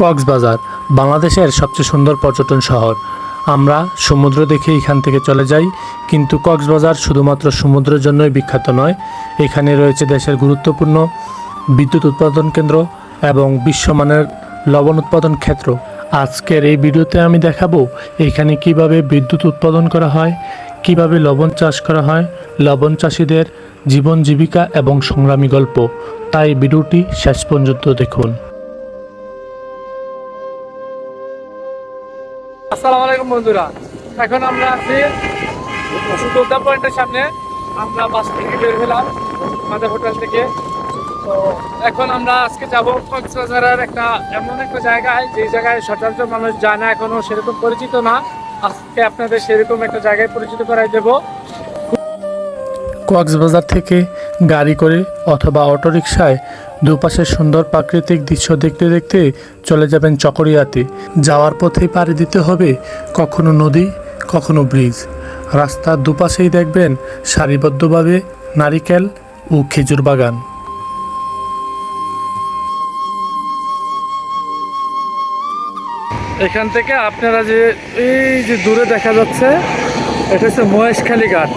কক্সবাজার, বাংলাদেশের সবচেয়ে সুন্দর পর্যটন শহর। আমরা সমুদ্র দেখে এখান থেকে চলে যাই, কিন্তু কক্সবাজার শুধুমাত্র সমুদ্রের জন্যই বিখ্যাত নয়। এখানে রয়েছে দেশের গুরুত্বপূর্ণ বিদ্যুৎ উৎপাদন কেন্দ্র এবং বিশ্বমানের লবণ উৎপাদন ক্ষেত্র। আজকের এই ভিডিওতে আমি দেখাবো এখানে কীভাবে বিদ্যুৎ উৎপাদন করা হয়, কীভাবে লবণ চাষ করা হয়, লবণ চাষিদের জীবন জীবিকা এবং সংগ্রামী গল্প। তাই ভিডিওটি শেষ পর্যন্ত দেখুন। আসসালামু আলাইকুম বন্ধুরা। এখন আমরা আছি সুদোদা পয়েন্টের সামনে। আমরা বাস থেকে বের হলাম আমাদের হোটেল থেকে। তো এখন আমরা আজকে যাব কক্সবাজারের একটা এমন একটা জায়গায়, যে জায়গায় সচরাচর মানুষ যায় না এখনও সেরকম পরিচিত না। আজকে আপনাদের সেরকম একটা জায়গায় পরিচিত করাই দেবো। কক্সবাজার থেকে গাড়ি করে অথবা অটোরিকশায় দুপাশের সুন্দর প্রাকৃতিক দৃশ্য দেখতে দেখতে চলে যাবেন চকরিয়াতে। যাওয়ার পথেই পাড়ি দিতে হবে কখনো নদী, কখনো ব্রিজ। রাস্তার দুপাশেই দেখবেন সারিবদ্ধভাবে নারিকেল ও খেজুর বাগান। এখান থেকে আপনারা যে এই যে দূরে দেখা যাচ্ছে, এটা হচ্ছে মহেশখালী ঘাট।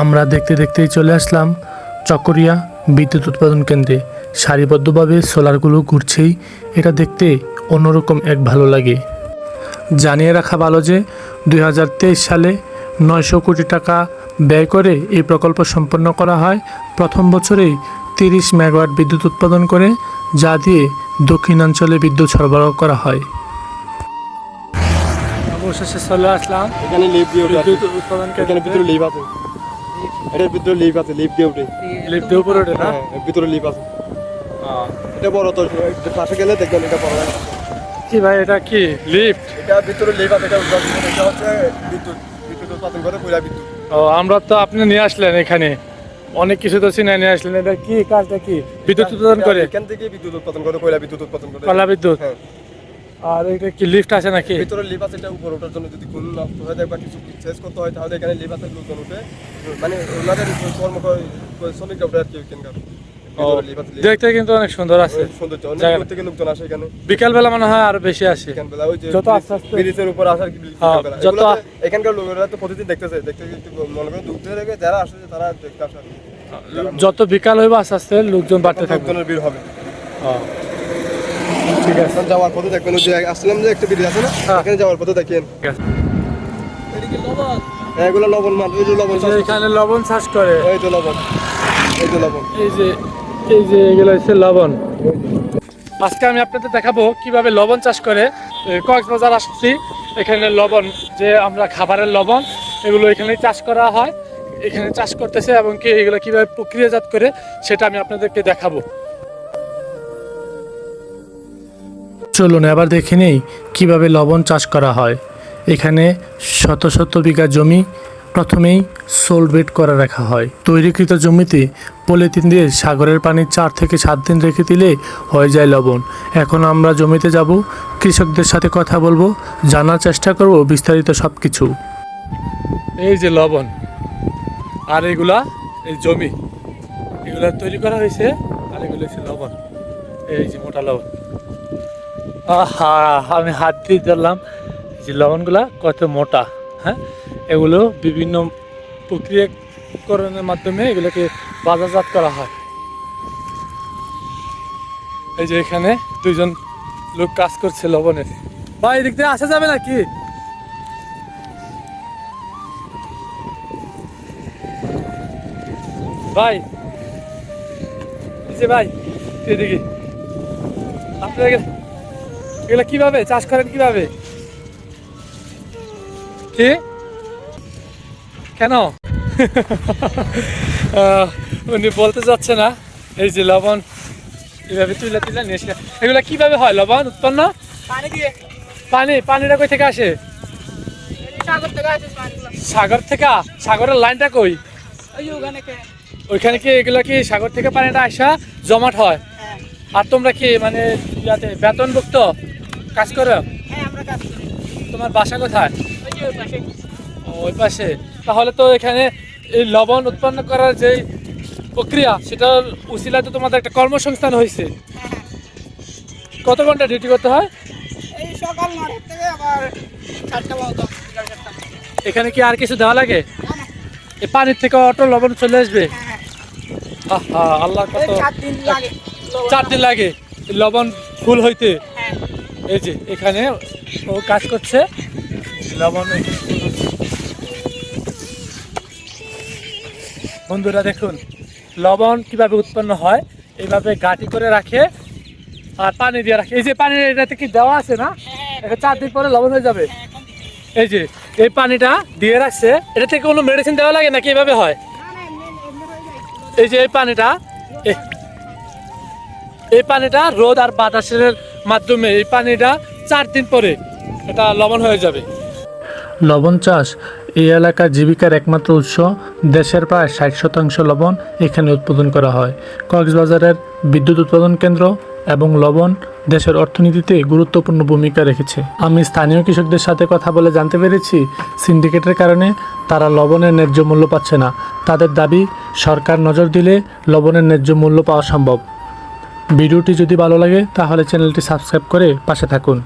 আমরা দেখতে দেখতেই চলে আসলাম চকরিয়া বিদ্যুৎ উৎপাদন কেন্দ্রে। সারিবদ্ধভাবে সোলারগুলো ঘুরছেই এটা দেখতে অন্যরকম এক ভালো লাগে। জানিয়ে রাখা ভালো যে দুই হাজার তেইশ সালে নয়শো কোটি টাকা ব্যয় করে এই প্রকল্প সম্পন্ন করা হয়। প্রথম বছরেই তিরিশ মেগাওয়াট বিদ্যুৎ উৎপাদন করে যা দিয়ে দক্ষিণাঞ্চলে বিদ্যুৎ সরবরাহ করা হয়। অবশেষে চলে আসলাম এখানে বিদ্যুৎ উৎপাদন আছে। এটার ভিতরে লিফট আছে লিফট দিয়ে উঠে। লিফট দিয়ে উপরে ওঠে না? হ্যাঁ ভিতরে লিফট আছে। এটা বড় তো পাশে গেলে দেখবেন এটা বড় কি ভাই এটা কি? লিফট এটা ভিতরে লিফট আছে এটা উঠে এটা হচ্ছে বিদ্যুৎ। বিদ্যুৎ উৎপাদন করে কয়লা বিদ্যুৎ। ও আমরা তো আপনি নিয়ে আসলেন এখানে। অনেক কিছু তো চিনে নিয়ে আসলেন। এটা কি কাজটা কি? বিদ্যুৎ উৎপাদন করে? এখান থেকে বিদ্যুৎ উৎপাদন করে কয়লা বিদ্যুৎ উৎপাদন করে। কয়লা বিদ্যুৎ? হ্যাঁ। আর এটা কি লিফট আছে নাকি? ভিতরে লিফট আছে এটা উপরে ওঠার জন্য যদি কোনো নষ্ট হয়ে যায় বা কিছু শেষ করতে হয় তাহলে এখানে লিফট আছে লোকজন উঠে মানে ওনাদের কর্ম শ্রমিকরা উঠে আর কি এখানকার দেখতে কিন্তু অনেক সুন্দর আছে। লোকজন আসে এখানে। বিকাল বেলা মনে হয় আরও বেশি আসে। যত আস্তে আস্তে- ব্রিজের উপর আসার কি হ্যাঁ, যত- এখানকার লোকেরা তো প্রতিদিন দেখতেছে দেখতে দেখতে মনে করেন দূর থেকে যারা আসে তারা দেখতে আসে যত বিকাল হইবে আস্তে আস্তে লোকজন বাড়তে থাকবে। লোকজনের ভিড় হবে। হ্যাঁ। ঠিক আছে। এখন যাওয়ার পথে দেখবেন ওই যে আসলাম যে একটা ব্রিজ আছে না হ্যাঁ। এখানে যাওয়ার পথে দেখেন। হ্যাঁ, এগুলো লবণ মাল এই যে লবণ এখানে লবণ চাষ করে। এই যে লবণ এই যে লবণ। এই যে এই যে এগুলো হচ্ছে লবণ। আজকে আমি আপনাদের দেখাবো কীভাবে লবণ চাষ করে। কক্সবাজার আসছি এখানে লবণ যে আমরা খাবারের লবণ এগুলো এখানে চাষ করা হয়। এখানে চাষ করতেছে এবং কি এগুলো কীভাবে প্রক্রিয়াজাত করে সেটা আমি আপনাদেরকে দেখাবো। চলুন এবার দেখে নেই কীভাবে লবণ চাষ করা হয়। এখানে শত শত বিঘা জমি প্রথমেই সোলবেট করে রাখা হয়। তৈরিকৃত জমিতে পলিথিন দিয়ে সাগরের পানি চার থেকে সাত দিন রেখে দিলে হয়ে যায় লবণ। এখন আমরা জমিতে যাব, কৃষকদের সাথে কথা বলব, জানার চেষ্টা করব বিস্তারিত সব কিছু এই যে লবণ, আর এগুলা এই জমি, এগুলা তৈরি করা হয়েছে, আর এগুলো হচ্ছে লবণ। এই যে মোটা লবণ। আমি হাত দিয়ে ধরলাম। যে লবণগুলা কত মোটা হ্যাঁ? এগুলো বিভিন্ন প্রক্রিয়াকরণের মাধ্যমে এগুলোকে বাজারজাত করা হয়। এই যে এখানে দুইজন লোক কাজ করছে লবণের। ভাই, এদিক দিয়ে আসা যাবে নাকি? ভাই যে ভাই, এদিকে। আপনারা এগুলো- কীভাবে? চাষ করেন কীভাবে? কি? কেন? উনি বলতে যাচ্ছে না। এই যে লবণ এভাবে তুলে তুলে নিয়ে এগুলো কীভাবে হয়? লবণ উৎপন্ন? পানি দিয়ে। পানি? পানিটা কই থেকে আসে? সাগর থেকে সাগরের লাইনটা কই? ওইখানে কি এগুলো কি সাগর থেকে পানিটা আসা জমাট হয়? হ্যাঁ। আর তোমরা কি মানে ইয়াতে বেতনভুক্ত? কাজ করো। হ্যাঁ তোমার বাসা কোথায়? ওই পাশে। তাহলে তো এখানে এই লবণ উৎপন্ন করার যে প্রক্রিয়া সেটার উসিলায় তো তোমাদের একটা কর্মসংস্থান হয়েছে। কত ঘণ্টা ডিউটি করতে হয়? সকাল থেকে আবার এখানে কি আর কিছু দেওয়া লাগে? এই পানির থেকে অটো লবণ চলে আসবে? হ্যাঁ, আল্লাহ হ্যাঁ। কত চার দিন লাগে। লবণ ফুল হইতে হ্যাঁ। এই যে এখানে ও কাজ করছে। লবণ। বন্ধুরা দেখুন লবণ কীভাবে উৎপন্ন হয় এইভাবে গাটি করে রাখে আর পানি দিয়ে রাখে। এই যে পানি এটাতে কি দেওয়া আছে না? এটা চার দিন পরে লবণ হয়ে যাবে। এই যে এই পানিটা দিয়ে রাখছে। এটা থেকে কোনো মেডিসিন দেওয়া লাগে নাকি এভাবে হয়? হয়ে এই যে এই পানিটা এই পানিটা রোদ আর বাতাসের মাধ্যমে, এই পানিটা চার দিন পরে এটা লবণ হয়ে যাবে। লবণ চাষ এই এলাকার জীবিকার একমাত্র উৎস। দেশের প্রায় ষাট শতাংশ লবণ এখানে উৎপাদন করা হয়। কক্সবাজারের বিদ্যুৎ উৎপাদন কেন্দ্র এবং লবণ দেশের অর্থনীতিতে গুরুত্বপূর্ণ ভূমিকা রেখেছে। আমি স্থানীয় কৃষকদের সাথে কথা বলে জানতে পেরেছি। সিন্ডিকেটের কারণে তারা লবণের ন্যায্য মূল্য পাচ্ছে না। তাদের দাবি, সরকার নজর দিলে লবণের ন্যায্য মূল্য পাওয়া সম্ভব। ভিডিওটি যদি ভালো লাগে তাহলে চ্যানেলটি সাবস্ক্রাইব করে পাশে থাকুন।